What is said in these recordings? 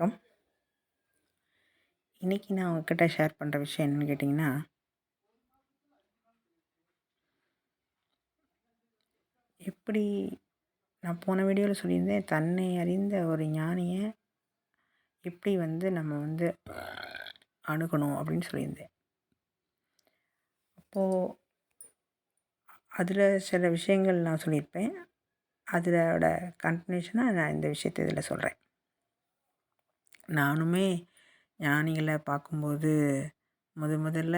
வணக்கம். இன்றைக்கி நான் உங்ககிட்ட ஷேர் பண்ணுற விஷயம் என்னென்னு கேட்டிங்கன்னா எப்படி நான் போன வீடியோவில் சொல்லியிருந்தேன் தன்னை அறிந்த ஒரு ஞானியை எப்படி வந்து நம்ம வந்து அணுகணும் அப்படின்னு சொல்லியிருந்தேன். அப்போது அதில் சில விஷயங்கள் நான் சொல்லியிருப்பேன். அதோட கண்டினியூஷனாக நான் இந்த விஷயத்தை இதில் சொல்கிறேன் நானுமே ஞானிகளை பார்க்கும்போது முத முதல்ல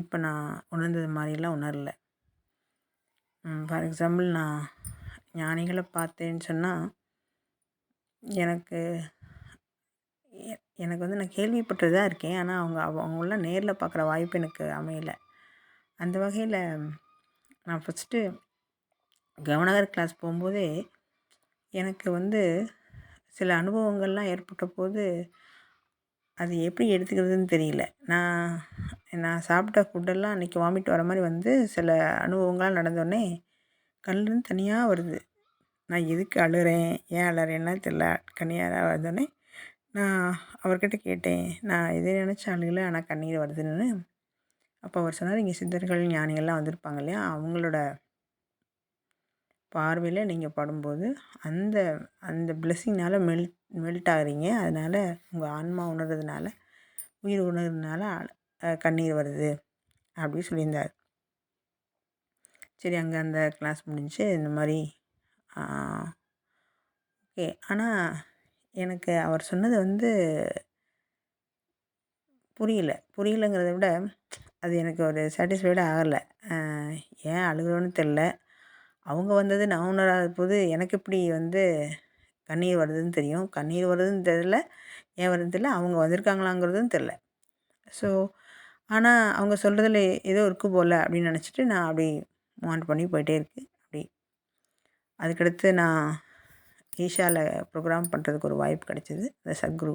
இப்போ நான் உணர்ந்தது மாதிரிலாம் உணரல. ஃபார் எக்ஸாம்பிள் நான் ஞானிகளை பார்த்தேன்னு சொன்னால் எனக்கு எனக்கு வந்து நான் கேள்விப்பட்டு தான் இருக்கேன். ஆனால் அவங்க அவங்களெலாம் நேரில் பார்க்குற வாய்ப்பு எனக்கு அமையலை. அந்த வகையில் நான் ஃபஸ்ட்டு கவனகர் கிளாஸ் போகும்போதே எனக்கு வந்து சில அனுபவங்கள்லாம் ஏற்பட்ட போது அது எப்படி எடுத்துக்கிறதுன்னு தெரியல. நான் நான் சாப்பிட்ட ஃபுட்டெல்லாம் அன்றைக்கி வாமிட் வர மாதிரி வந்து சில அனுபவங்கள்லாம் நடந்தோடனே கண்ணிலேருந்து தனியாக வருது. நான் எதுக்கு அழுகிறேன் ஏன் அழுறேன்னா தெரில கண்ணீராக வந்தோடனே நான் அவர்கிட்ட கேட்டேன். நான் இதை நினச்ச அழுகலை ஆனால் கண்ணீர் வருதுன்னு. அப்போ அவர் சொன்னார் இங்கே சித்தர்கள் ஞானிகள்லாம் வந்திருப்பாங்க இல்லையா? அவங்களோட பார்வையில் நீங்கள் படும்போது அந்த அந்த பிளெஸ்ஸிங்னால் மெல்ட் மெல்ட் ஆகிறீங்க. அதனால் உங்கள் ஆன்மா உணர்றதுனால உயிர் உணர்றதுனால கண்ணீர் வருது அப்படி சொல்லியிருந்தார். சரி அங்கே அந்த கிளாஸ் முடிஞ்சு இந்த மாதிரி ஓகே. ஆனால் எனக்கு அவர் சொன்னது வந்து புரியல. புரியலைங்கிறத விட அது எனக்கு ஒரு சாட்டிஸ்ஃபைடாக ஆகலை. ஏன் அழுகிறோன்னு தெரில அவங்க வந்தது நான் உணராத போது எனக்கு எப்படி வந்து கண்ணீர் வருதுன்னு தெரியும். கண்ணீர் வருதுன்னு தெரில ஏன் வருதுன்னு தெரில அவங்க வந்திருக்காங்களாங்கிறதும் தெரில ஸோ ஆனால் அவங்க சொல்கிறதுல ஏதோ இருக்குது போல் அப்படின்னு நினச்சிட்டு நான் அப்படி மூவ் பண்ணி போயிட்டே இருக்கு அப்படி. அதுக்கடுத்து நான் ஈஷாவில் ப்ரோக்ராம் பண்ணுறதுக்கு ஒரு வாய்ப்பு கிடச்சிது இந்த சத்குரு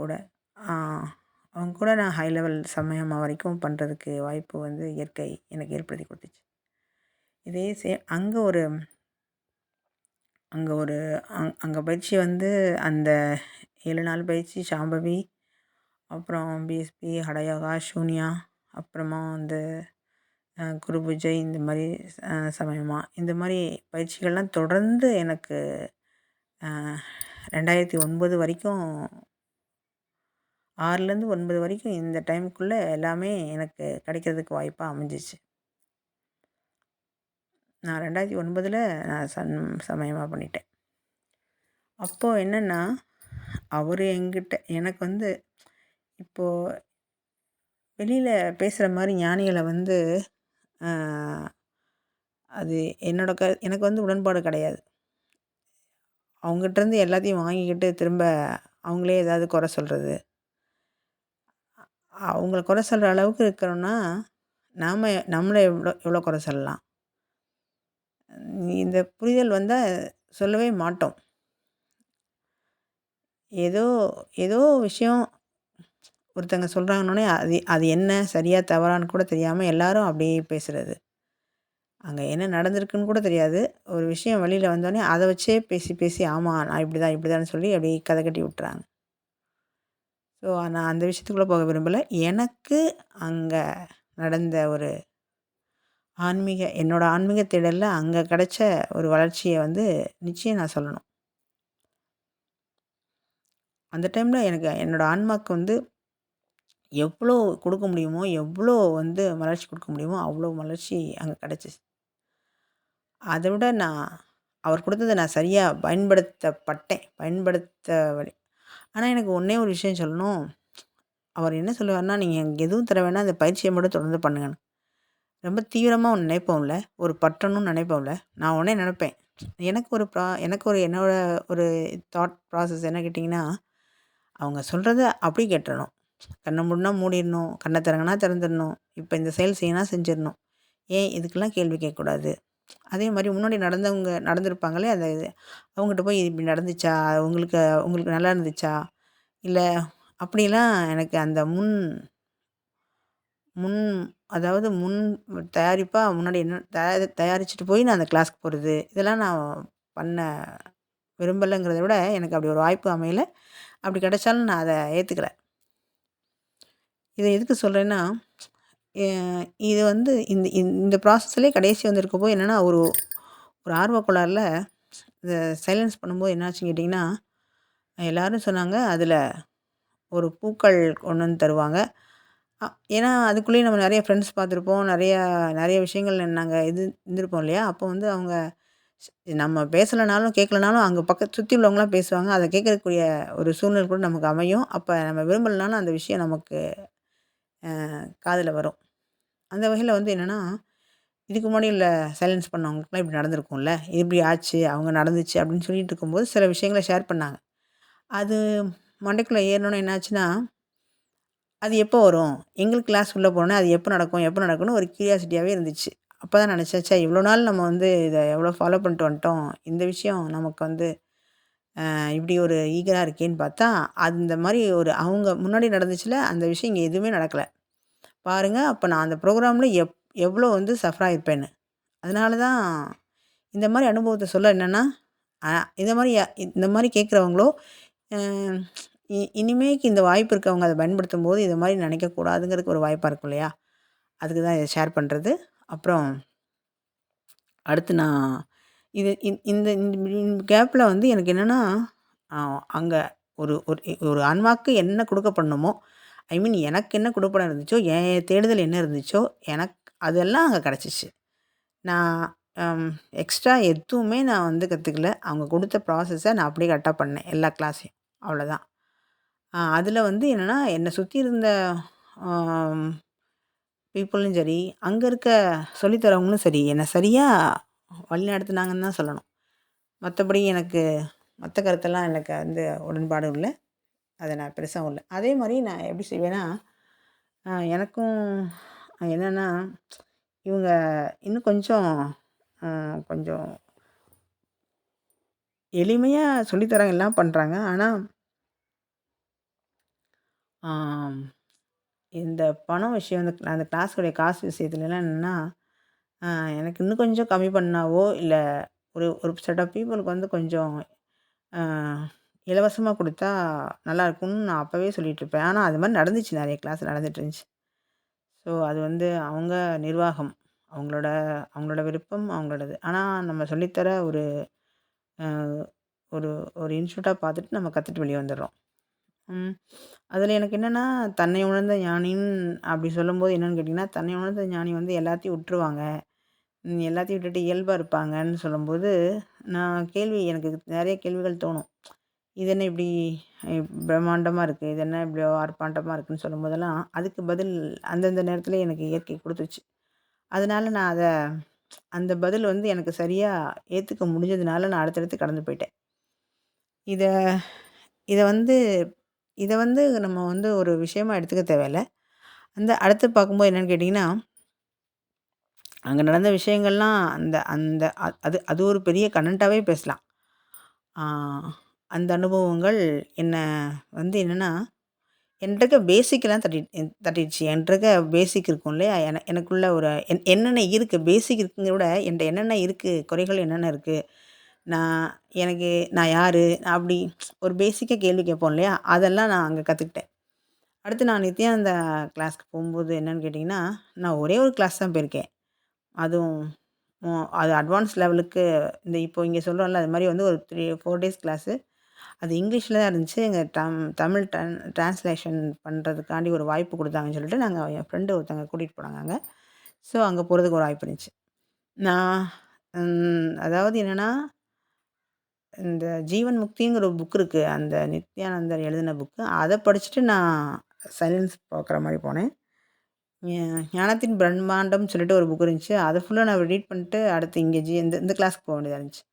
கூட. அவங்க கூட நான் ஹை லெவல் சமயமாக வரைக்கும் பண்ணுறதுக்கு வாய்ப்பு வந்து இயற்கை எனக்கு ஏற்படுத்தி கொடுத்துச்சு. இதே சே அங்கே ஒரு அங்கே ஒரு அங் அங்கே பயிற்சி வந்து அந்த ஏழு நாள் பயிற்சி சாம்பவி அப்புறம் பிஎஸ்பி ஹடயோகா சூன்யா அப்புறமா வந்து குரு பூஜை இந்த மாதிரி சமயமா. இந்த மாதிரி பயிற்சிகள்லாம் தொடர்ந்து எனக்கு ரெண்டாயிரத்தி ஒன்பது வரைக்கும் ஆறுலேருந்து ஒன்பது வரைக்கும் இந்த டைமுக்குள்ளே எல்லாமே எனக்கு கிடைக்கிறதுக்கு வாய்ப்பாக அமைஞ்சிச்சு. நான் ரெண்டாயிரத்தி ஒன்பதில் நான் சன் சமயமாக பண்ணிட்டேன். அப்போது என்னென்னா அவர் எங்கிட்ட எனக்கு வந்து இப்போது வெளியில் பேசுகிற மாதிரி ஞானிகளை வந்து அது என்னோட க எனக்கு வந்து உடன்பாடு கிடையாது. அவங்ககிட்டருந்து எல்லாத்தையும் வாங்கிக்கிட்டு திரும்ப அவங்களே ஏதாவது குறை சொல்கிறது அவங்கள குறை சொல்கிற அளவுக்கு இருக்கிறோன்னா நாம் நம்மளை எவ்வளோ எவ்வளோ குறை சொல்லலாம். இந்த புரிதல் வந்தால் சொல்லவே மாட்டோம். ஏதோ ஏதோ விஷயம் ஒருத்தங்க சொல்கிறாங்கன்னே அது அது என்ன சரியாக தவறான்னு கூட தெரியாமல் எல்லாரும் அப்படியே பேசுகிறது அங்கே என்ன நடந்திருக்குன்னு கூட தெரியாது. ஒரு விஷயம் வெளியில் வந்தோடனே அதை வச்சே பேசி பேசி ஆமாம் நான் இப்படி தான் இப்படி தான் சொல்லி அப்படியே கதை கட்டி விட்டுறாங்க. ஸோ நான் அந்த விஷயத்துக்குள்ளே போக விரும்பலை. எனக்கு அங்கே நடந்த ஒரு ஆன்மீக என்னோடய ஆன்மீக தேடலில் அங்கே கிடைச்ச ஒரு வளர்ச்சியை வந்து நிச்சயம் நான் சொல்லணும். அந்த டைமில் எனக்கு என்னோடய ஆன்மாவுக்கு வந்து எவ்வளோ கொடுக்க முடியுமோ எவ்வளோ வந்து மலர்ச்சி கொடுக்க முடியுமோ அவ்வளோ மலர்ச்சி அங்கே கிடச்சிச்சு. அதை விட நான் அவர் கொடுத்ததை நான் சரியாக பயன்படுத்தப்பட்டேன். பயன்படுத்த வழி ஆனால் எனக்கு ஒன்றே ஒரு விஷயம் சொல்லணும். அவர் என்ன சொல்லுவார்னா நீங்கள் எதுவும் தர வேணால் அந்த பயிற்சியை மட்டும் தொடர்ந்து பண்ணுங்கன்னு. ரொம்ப தீவிரமாக ஒன்று நினைப்போம்ல ஒரு பற்றணும்னு நினைப்போம்ல நான் உடனே நினப்பேன். எனக்கு ஒரு ப்ரா எனக்கு ஒரு என்னோடய ஒரு தாட் ப்ராசஸ் என்ன கேட்டிங்கன்னா அவங்க சொல்கிறத அப்படி கேட்டுடணும் கண்ணை மூடினா மூடிடணும் கண்ணை திறங்கினா திறந்துடணும் இப்போ இந்த செயல் செய்யணும் செஞ்சிடணும். ஏன் இதுக்கெல்லாம் கேள்வி கேட்கக்கூடாது? அதே மாதிரி முன்னாடி நடந்தவங்க நடந்திருப்பாங்களே அந்த இது அவங்ககிட்ட போய் இப்படி நடந்துச்சா? உங்களுக்கு உங்களுக்கு நல்லா இருந்துச்சா? இல்லை அப்படிலாம் எனக்கு அந்த முன் முன் அதாவது முன் தயாரிப்பாக முன்னாடி என்ன தயாரி தயாரிச்சுட்டு போய் நான் அந்த கிளாஸ்க்கு போகிறது இதெல்லாம் நான் பண்ண விரும்பலைங்கிறத விட எனக்கு அப்படி ஒரு வாய்ப்பு அமையல. அப்படி கிடைச்சாலும் நான் அதை ஏற்றுக்கல இதை எதுக்கு சொல்கிறேன்னா இது வந்து இந்த இந்த ப்ராசஸ்லேயே கடைசி வந்திருக்கப்போ என்னென்னா ஒரு ஒரு ஆர்வக்கோளாறில் இதை சைலன்ஸ் பண்ணும்போது என்னாச்சுன்னு கேட்டிங்கன்னா எல்லோரும் சொன்னாங்க அதில் ஒரு பூக்கள் கொண்டு வந்து தருவாங்க. ஏன்னா அதுக்குள்ளேயே நம்ம நிறைய ஃப்ரெண்ட்ஸ் பார்த்துருப்போம். நிறையா நிறைய விஷயங்கள் நாங்கள் இது இருந்திருப்போம் இல்லையா? அப்போ வந்து அவங்க நம்ம பேசலைனாலும் கேட்கலனாலும் அங்கே பக்கத்து சுற்றி உள்ளவங்களாம் பேசுவாங்க. அதை கேட்கக்கூடிய ஒரு சூழ்நிலை கூட நமக்கு அமையும். அப்போ நம்ம விரும்பலைனாலும் அந்த விஷயம் நமக்கு காதில் வரும். அந்த வகையில் வந்து என்னென்னா இதுக்கு முன்னாடி உள்ள சைலன்ஸ் பண்ணவங்களுக்குலாம் இப்படி நடந்திருக்கும்ல? இப்படி ஆச்சு அவங்க நடந்துச்சு அப்படின்னு சொல்லிட்டு இருக்கும்போது சில விஷயங்களை ஷேர் பண்ணாங்க. அது மண்டைக்குள்ளே ஏறினோன்னே என்னாச்சுன்னா அது எப்போ வரும்? எங்களுக்கு கிளாஸ் உள்ளே போனோன்னே அது எப்போ நடக்கும்? எப்போ நடக்கும்னு ஒரு கியூரியாசிட்டியாகவே இருந்துச்சு. அப்போ தான் நினச்சாச்சா இவ்வளோ நாள் நம்ம வந்து இதை எவ்வளோ ஃபாலோ பண்ணிட்டு வந்துட்டோம். இந்த விஷயம் நமக்கு வந்து இப்படி ஒரு ஈகராக இருக்கேன்னு பார்த்தா அந்த மாதிரி ஒரு அவங்க முன்னாடி நடந்துச்சுல அந்த விஷயம் இங்கே எதுவுமே நடக்கலை. பாருங்கள் அப்போ நான் அந்த ப்ரோக்ராமில் எப் எவ்வளோ வந்து சஃபராக இருப்பேன்னு அதனால தான் இந்த மாதிரி அனுபவத்தை சொல்ல என்னென்னா இந்த மாதிரி இந்த மாதிரி கேட்குறவங்களோ இனிமேக்கு இந்த வாய்ப்பு இருக்கவங்க அதை பயன்படுத்தும் போது இது மாதிரி நினைக்கக்கூடாதுங்கிறதுக்கு ஒரு வாய்ப்பாக இருக்கும் இல்லையா? அதுக்கு தான் இதை ஷேர் பண்ணுறது அப்புறம் அடுத்து நான் இது இந்த இந்த கேப்பில் வந்து எனக்கு என்னென்னா அங்கே ஒரு ஒரு ஒரு ஆன்மாவுக்கு என்ன கொடுக்கப்படணுமோ ஐ மீன் எனக்கு என்ன கொடுப்படம் இருந்துச்சோ என் தேடுதல் என்ன இருந்துச்சோ எனக்கு அதெல்லாம் அங்கே கிடச்சிச்சு. நான் எக்ஸ்ட்ரா எதுவுமே நான் வந்து கற்றுக்கல அவங்க கொடுத்த ப்ராசஸை நான் அப்படியே கரெக்டாக பண்ணேன். எல்லா கிளாஸையும் அவ்வளோதான் அதில் வந்து என்னென்னா என்னை சுற்றி இருந்த பீப்புளும் சரி அங்கே இருக்க சொல்லித்தரவங்களும் சரி என்னை சரியாக வழி நடத்துனாங்கன்னு தான் சொல்லணும். மற்றபடி எனக்கு மற்ற கருத்தெல்லாம் எனக்கு வந்து உடன்பாடும் இல்லை. அதை நான் பெருசாகவும் இல்லை. அதே மாதிரி நான் எப்படி செய்வேன்னா எனக்கும் என்னென்னா இவங்க இன்னும் கொஞ்சம் கொஞ்சம் எளிமையாக சொல்லித்தராங்க எல்லாம் பண்ணுறாங்க ஆனால் இந்த பணம் விஷயம் அந்த அந்த கிளாஸுடைய காசு விஷயத்துலலாம் என்னென்னா எனக்கு இன்னும் கொஞ்சம் கம்மி பண்ணாவோ இல்லை ஒரு ஒரு செட் ஆஃப் பீப்புளுக்கு வந்து கொஞ்சம் இலவசமாக கொடுத்தா நல்லாயிருக்கும்னு நான் அப்போவே சொல்லிகிட்ருப்பேன் ஆனால் அது மாதிரி நடந்துச்சு. நிறைய கிளாஸ் நடந்துகிட்ருந்துச்சு ஸோ அது வந்து அவங்க நிர்வாகம். அவங்களோட அவங்களோட விருப்பம் அவங்களோடது. ஆனால் நம்ம சொல்லித்தர ஒரு ஒரு ஒரு இன்ஸ்டியூட்டாக பார்த்துட்டு நம்ம கற்றுட்டு வெளியே வந்துடுறோம் அதில் எனக்கு என்னென்னா தன்னை உணர்ந்த ஞானின்னு அப்படி சொல்லும்போது என்னென்னு கேட்டிங்கன்னா தன்னை உணர்ந்த ஞானி வந்து எல்லாத்தையும் விட்டுருவாங்க. எல்லாத்தையும் விட்டுட்டு இயல்பாக இருப்பாங்கன்னு சொல்லும்போது நான் கேள்வி எனக்கு நிறைய கேள்விகள் தோணும். இது என்ன இப்படி பிரம்மாண்டமாக இருக்குது இது என்ன இப்படி ஆர்ப்பாண்டமாக இருக்குதுன்னு சொல்லும்போதெல்லாம் அதுக்கு பதில் அந்தந்த நேரத்தில் எனக்கு இயற்கை கொடுத்துச்சு. அதனால நான் அதை அந்த பதில் வந்து எனக்கு சரியாக ஏற்றுக்க முடிஞ்சதுனால நான் அடுத்தடுத்து கடந்து போயிட்டேன். இதை இதை வந்து இதை வந்து நம்ம வந்து ஒரு விஷயமா எடுத்துக்க தேவையில்ல. அந்த அடுத்து பார்க்கும்போது என்னென்னு கேட்டிங்கன்னா அங்கே நடந்த விஷயங்கள்லாம் அந்த அந்த அது அது ஒரு பெரிய கனென்ட்டாகவே பேசலாம். அந்த அனுபவங்கள் என்ன வந்து என்னென்னா என்கிட்ட பேசிக்கெல்லாம் தட்டி தட்டிடுச்சு. என்கிட்ட பேசிக் இருக்கும் இல்லையா? என எனக்குள்ள ஒரு என் என்னென்ன இருக்குது பேசிக் இருக்குங்கிற விட என்கிட்ட என்னென்ன இருக்குது குறைகள் என்னென்ன இருக்குது நான் எனக்கு நான் யார்? அப்படி ஒரு பேசிக்காக கேள்வி கேட்போம் இல்லையா? அதெல்லாம் நான் அங்கே கற்றுக்கிட்டேன் அடுத்து நான் நித்யானந்தா கிளாஸ்க்கு போகும்போது என்னென்னு கேட்டிங்கன்னா நான் ஒரே ஒரு கிளாஸ் தான் போயிருக்கேன். அதுவும் அது அட்வான்ஸ் லெவலுக்கு இந்த இப்போ இங்கே சொல்கிறோம்ல அது மாதிரி வந்து ஒரு த்ரீ ஃபோர் டேஸ் கிளாஸு அது இங்கிலீஷில் தான் இருந்துச்சு. எங்கள் டம் தமிழ் ட்ரான் ட்ரான்ஸ்லேஷன் பண்ணுறதுக்காண்டி ஒரு வாய்ப்பு கொடுத்தாங்கன்னு சொல்லிட்டு நாங்கள் என் ஃப்ரெண்டு ஒருத்தங்க கூட்டிகிட்டு போனாங்க அங்கே. ஸோ அங்கே போகிறதுக்கு ஒரு வாய்ப்பு இருந்துச்சு. நான் அதாவது என்னென்னா இந்த ஜீவன் முக்திங்கிற ஒரு புக் இருக்குது அந்த நித்யானந்தர் எழுதின புக்கு அதை படிச்சுட்டு நான் சைலன்ஸ் பார்க்குற மாதிரி போனேன். ஞானத்தின் பிரம்மாண்டம் சொல்லிட்டு ஒரு புக் இருந்துச்சு. அதை ஃபுல்லாக நான் ரீட் பண்ணிட்டு அடுத்து இங்கே ஜி இந்த இந்த கிளாஸ்க்கு போக வேண்டியதாக இருந்துச்சு.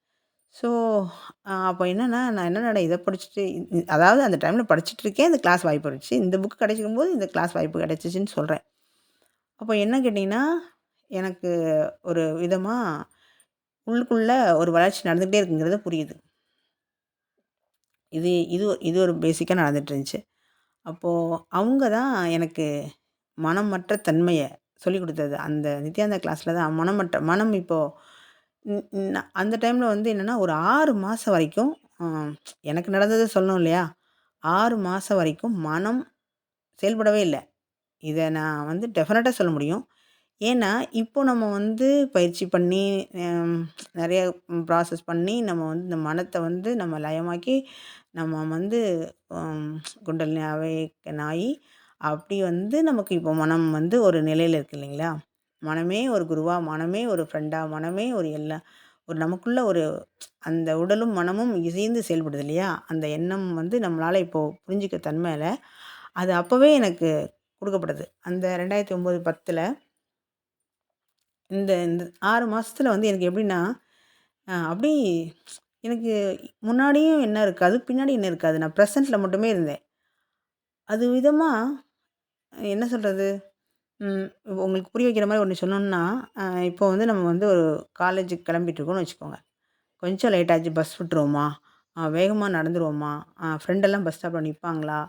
ஸோ அப்போ என்னென்னா நான் என்னடா இதை படிச்சுட்டு அதாவது அந்த டைமில் படிச்சுட்டு இருக்கேன். இந்த கிளாஸ் வாய்ப்பு இருந்துச்சு. இந்த புக் கிடைச்சிக்கும் போது இந்த கிளாஸ் வாய்ப்பு கிடைச்சிச்சின்னு சொல்கிறேன் அப்போ என்ன கேட்டிங்கன்னா எனக்கு ஒரு விதமாக உள்ளுக்குள்ளே ஒரு வளர்ச்சி நடந்துகிட்டே இருக்குங்கிறது புரியுது. இது இது இது ஒரு பேசிக்காக நடந்துட்டு இருந்துச்சு அப்போது அவங்க தான் எனக்கு மனமற்ற தன்மையை சொல்லிக் கொடுத்தது. அந்த நித்யானந்தா கிளாஸில் தான் மனமற்ற மனம் இப்போது அந்த டைமில் வந்து என்னென்னா ஒரு ஆறு மாதம் வரைக்கும் எனக்கு நடந்ததை சொல்லணும் இல்லையா? ஆறு மாதம் வரைக்கும் மனம் செயல்படவே இல்லை. இதை நான் வந்து டெஃபினட்டாக சொல்ல முடியும். ஏன்னா இப்போ நம்ம வந்து பயிற்சி பண்ணி நிறைய ப்ராசஸ் பண்ணி நம்ம வந்து இந்த மனத்தை வந்து நம்ம லயமாக்கி நம்ம வந்து குண்டலினி அவேக்கன் அப்படி வந்து நமக்கு இப்போ மனம் வந்து ஒரு நிலையில் இருக்கு இல்லைங்களா? மனமே ஒரு குருவாக மனமே ஒரு ஃப்ரெண்டாக மனமே ஒரு எல்லாம் ஒரு நமக்குள்ள ஒரு அந்த உடலும் மனமும் இசைந்து செயல்படுது இல்லையா? அந்த எண்ணம் வந்து நம்மளால் இப்போது புரிஞ்சிக்க தன்மையில் அது அப்போவே எனக்கு கொடுக்கப்படுது. அந்த ரெண்டாயிரத்தி ஒம்பது பத்தில் இந்த இந்த ஆறு மாதத்துல வந்து எனக்கு எப்படின்னா அப்படி எனக்கு முன்னாடியும் என்ன இருக்காது பின்னாடி என்ன இருக்காது. நான் ப்ரெசண்ட்டில் மட்டுமே இருந்தேன். அது விதமாக என்ன சொல்கிறது உங்களுக்கு புரிய வைக்கிற மாதிரி ஒன்று சொன்னோன்னா இப்போ வந்து நம்ம வந்து ஒரு காலேஜுக்கு கிளம்பிட்டுருக்கோம்னு வச்சுக்கோங்க. கொஞ்சம் லேட் ஆச்சு பஸ் விட்டுருவோமா? வேகமாக நடந்துருவோமா? ஃப்ரெண்டெல்லாம் பஸ் ஸ்டாப்பில் நிற்பாங்களா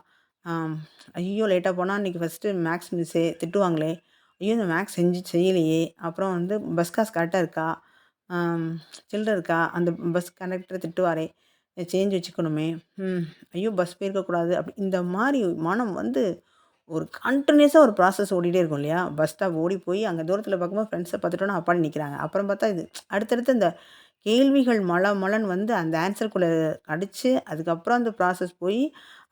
ஐயோ லேட்டாக போனால் இன்றைக்கி ஃபஸ்ட்டு மேக்ஸ் மிஸ்ஸே திட்டுவாங்களே. ஐயோ இந்த மேக்ஸ் செஞ்சு செய்யலையே. அப்புறம் வந்து பஸ் காசு கரெக்டாக இருக்கா? சில்லற இருக்கா? அந்த பஸ் கண்டக்டரை திட்டுவாரே. சேஞ்ச் வச்சுக்கணுமே. ம் ஐயோ பஸ் போயிருக்கக்கூடாது. அப்படி இந்த மாதிரி மனம் வந்து ஒரு கண்டினியூஸாக ஒரு ப்ராசஸ் ஓடிட்டே இருக்கும் இல்லையா? பஸ் ஸ்டாப் ஓடி போய் அங்கே தூரத்தில் பார்க்கும்போது ஃப்ரெண்ட்ஸை பார்த்துட்டோன்னா அப்பாடி நிற்கிறாங்க அப்புறம் பார்த்தா இது அடுத்தடுத்து இந்த கேள்விகள் மல மலன் வந்து அந்த ஆன்சருக்குள்ளே அடித்து அதுக்கப்புறம் அந்த ப்ராசஸ் போய்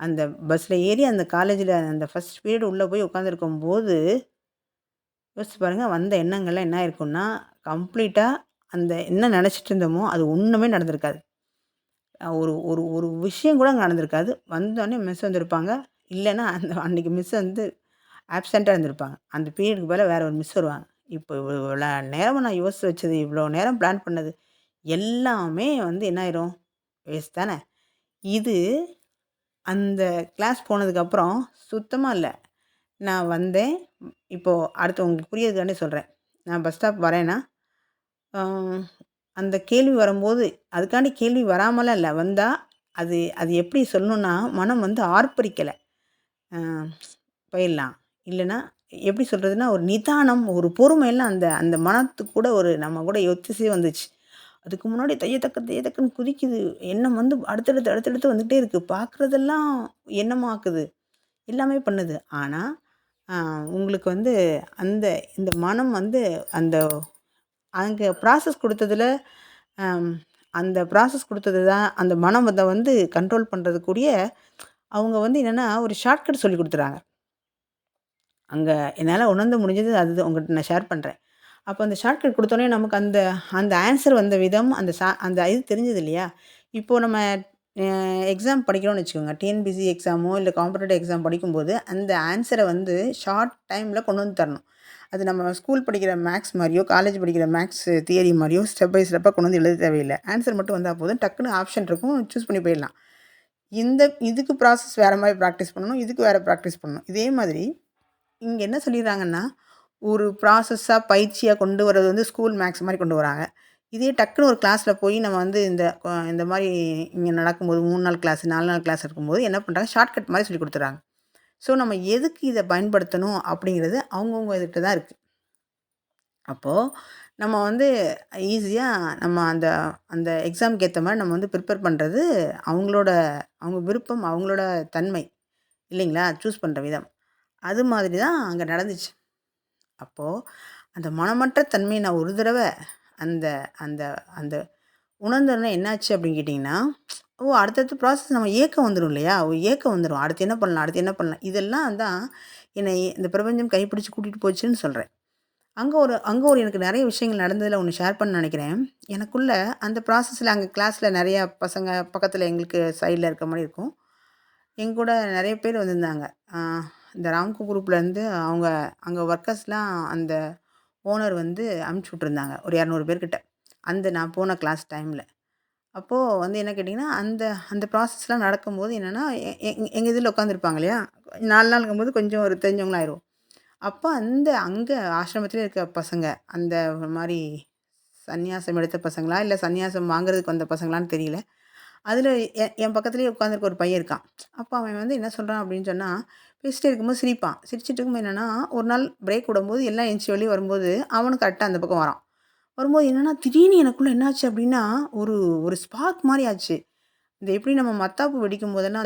அந்த பஸ்ஸில் ஏறி அந்த காலேஜில் அந்த ஃபஸ்ட் பீரியட் உள்ளே போய் உட்காந்துருக்கும் போது யோசிச்சு பாருங்கள் வந்த எண்ணங்கள்லாம் என்ன இருக்குன்னா கம்ப்ளீட்டாக அந்த என்ன நினச்சிட்டு இருந்தோமோ அது ஒன்றுமே நடந்திருக்காது. ஒரு ஒரு ஒரு விஷயம் கூட அங்கே நடந்திருக்காது. வந்தோடனே மிஸ் வந்திருப்பாங்க. இல்லைன்னா அந்த அன்றைக்கி மிஸ் வந்து ஆப்சண்ட்டாக இருந்திருப்பாங்க. அந்த பீரியடுக்கு பதிலாக வேறு ஒரு மிஸ் வருவாங்க. இப்போ இவ்வளோ நேரமாக நான் யோசித்து வச்சது இவ்வளோ நேரம் பிளான் பண்ணது எல்லாமே வந்து என்ன ஆயிரும்? வேஸ்ட் தானே? இது அந்த கிளாஸ் போனதுக்கப்புறம் சுத்தமாக இல்லை. நான் வந்தேன். இப்போது அடுத்து உங்களுக்கு புரியதுக்காண்டே சொல்கிறேன் நான் பஸ் ஸ்டாப் வரேன்னா அந்த கேள்வி வரும்போது அதுக்காண்டி கேள்வி வராமலாம் இல்லை வந்தால் அது அது எப்படி சொல்லணுன்னா மனம் வந்து ஆர்ப்பரிக்கலை. போயிடலாம். இல்லைன்னா எப்படி சொல்கிறதுனா ஒரு நிதானம் ஒரு பொறுமையெல்லாம் அந்த அந்த மனத்துக்கு கூட ஒரு நம்ம கூட யோசிச்சே வந்துச்சு. அதுக்கு முன்னாடி தையத்தக்க தையத்தக்கன்னு குதிக்குது. எண்ணம் வந்து அடுத்தடுத்து அடுத்தடுத்து வந்துகிட்டே இருக்குது பார்க்குறதெல்லாம் எண்ணமாக்குது. எல்லாமே பண்ணுது. ஆனால் உங்களுக்கு வந்து அந்த இந்த மனம் வந்து அந்த அங்கே ப்ராசஸ் கொடுத்ததுல அந்த ப்ராசஸ் கொடுத்தது தான் அந்த மனம் அதை வந்து கண்ட்ரோல் பண்ணுறதுக்கூடிய அவங்க வந்து என்னென்னா ஒரு ஷார்ட்கட் சொல்லி கொடுத்துறாங்க. அங்கே என்னால் உணர்ந்து முடிஞ்சது அது உங்கள்கிட்ட நான் ஷேர் பண்ணுறேன் அப்போ அந்த ஷார்ட்கட் கொடுத்தோன்னே நமக்கு அந்த அந்த ஆன்சர் வந்த விதம் அந்த சா அந்த இது தெரிஞ்சது இல்லையா? இப்போது நம்ம எக்ஸாம் படிக்கிறோம்னு வச்சுக்கோங்க டிஎன்பிசி எக்ஸாமோ இல்லை காம்படேட்டிவ் எக்ஸாம் படிக்கும்போது அந்த ஆன்சரை வந்து ஷார்ட் டைமில் கொண்டு வந்து தரணும். அது நம்ம ஸ்கூல் படிக்கிற மேக்ஸ் மாதிரியோ காலேஜ் படிக்கிற மேக்ஸ் தியரி மாதிரியோ ஸ்டெப் பை ஸ்டெப்பாக கொண்டு வந்து எழுத தேவையில்லை. ஆன்சர் மட்டும் வந்தால் போதும். டக்குன்னு ஆப்ஷன் இருக்கும். சூஸ் பண்ணி போயிடலாம். இந்த இதுக்கு ப்ராசஸ் வேறு மாதிரி ப்ராக்டிஸ் பண்ணணும். இதுக்கு வேறு ப்ராக்டிஸ் பண்ணணும். இதே மாதிரி இங்கே என்ன சொல்லிடுறாங்கன்னா ஒரு ப்ராசஸ்ஸாக பயிற்சியாக கொண்டு வர்றது வந்து ஸ்கூல் மேக்ஸ் மாதிரி கொண்டு வராங்க. இதே டக்குன்னு ஒரு கிளாஸில் போய் நம்ம வந்து இந்த இந்த மாதிரி இங்கே நடக்கும்போது மூணு நாள் கிளாஸ் நாலு நாள் கிளாஸ் இருக்கும்போது என்ன பண்ணுறாங்க ஷார்ட்கட் மாதிரி சொல்லி கொடுத்துட்றாங்க. ஸோ நம்ம எதுக்கு இதை பயன்படுத்தணும் அப்படிங்கிறது அவங்கவுங்க இதுகிட்ட தான் இருக்குது அப்போது நம்ம வந்து ஈஸியாக நம்ம அந்த அந்த எக்ஸாமுக்கு ஏற்ற மாதிரி நம்ம வந்து ப்ரிப்பேர் பண்ணுறது அவங்களோட அவங்க விருப்பம் அவங்களோட தன்மை. இல்லைங்களா? சூஸ் பண்ணுற விதம். அது மாதிரி தான் அங்கே நடந்துச்சு. அப்போது அந்த மனமற்ற தன்மையை நான் ஒரு தடவை அந்த அந்த அந்த உணர்ந்தோடனே என்னாச்சு அப்படின்னு கேட்டிங்கன்னா ஓ அடுத்தடுத்து ப்ராசஸ் நம்ம ஏக்கம் வந்துடும் இல்லையா? ஓ ஏக்கம் வந்துடும் அடுத்து என்ன பண்ணலாம்? அடுத்து என்ன பண்ணலாம்? இதெல்லாம் தான் என்னை இந்த பிரபஞ்சம் கைப்பிடிச்சு கூட்டிகிட்டு போச்சுன்னு சொல்கிறேன் அங்கே ஒரு அங்கே ஒரு எனக்கு நிறைய விஷயங்கள் நடந்ததில் ஒன்று ஷேர் பண்ண நினைக்கிறேன். எனக்குள்ளே அந்த ப்ராசஸில் அங்கே கிளாஸில் நிறையா பசங்க பக்கத்தில் எங்களுக்கு சைடில் இருக்க மாதிரி இருக்கும். எங்கள் கூட நிறைய பேர் வந்திருந்தாங்க. இந்த ராம்கு குரூப்லேருந்து அவங்க அங்கே ஒர்க்கர்ஸ்லாம் அந்த ஓனர் வந்து அமுச்சு விட்ருந்தாங்க ஒரு இரநூறு பேர்கிட்ட. அந்த நான் போன கிளாஸ் டைமில் அப்போது வந்து என்ன கேட்டிங்கன்னா அந்த அந்த ப்ராசஸ்லாம் நடக்கும்போது என்னென்னா எங்கள் இதில் உட்காந்துருப்பாங்க இல்லையா? நாலு நாளுங்கும்போது கொஞ்சம் ஒரு தெரிஞ்சவங்களாம் ஆயிரும் அப்போ அந்த அங்கே ஆசிரமத்தில் இருக்க பசங்க அந்த மாதிரி சந்நியாசம் எடுத்த பசங்களா இல்லை சன்னியாசம் வாங்குறதுக்கு வந்த பசங்களான்னு தெரியல. அதில் என் என் பக்கத்துலேயே உட்காந்துருக்க ஒரு பையன் இருக்கான். அப்போ அவன் வந்து என்ன சொல்கிறான் அப்படின்னு சொன்னால் பேசிட்டே இருக்கும்போது சிரிப்பான். சிரிச்சிட்டு இருக்கும்போது என்னென்னா ஒரு நாள் பிரேக் விடும்போது எல்லாம் எஞ்சி வெளியே வரும்போது அவனுக்கு கரெக்டாக அந்த பக்கம் வரான். வரும்போது என்னென்னா திடீர்னு எனக்குள்ளே என்னாச்சு அப்படின்னா ஒரு ஒரு ஸ்பார்க் மாதிரி ஆச்சு. இந்த எப்படி நம்ம மத்தாப்பு வெடிக்கும் போதுன்னா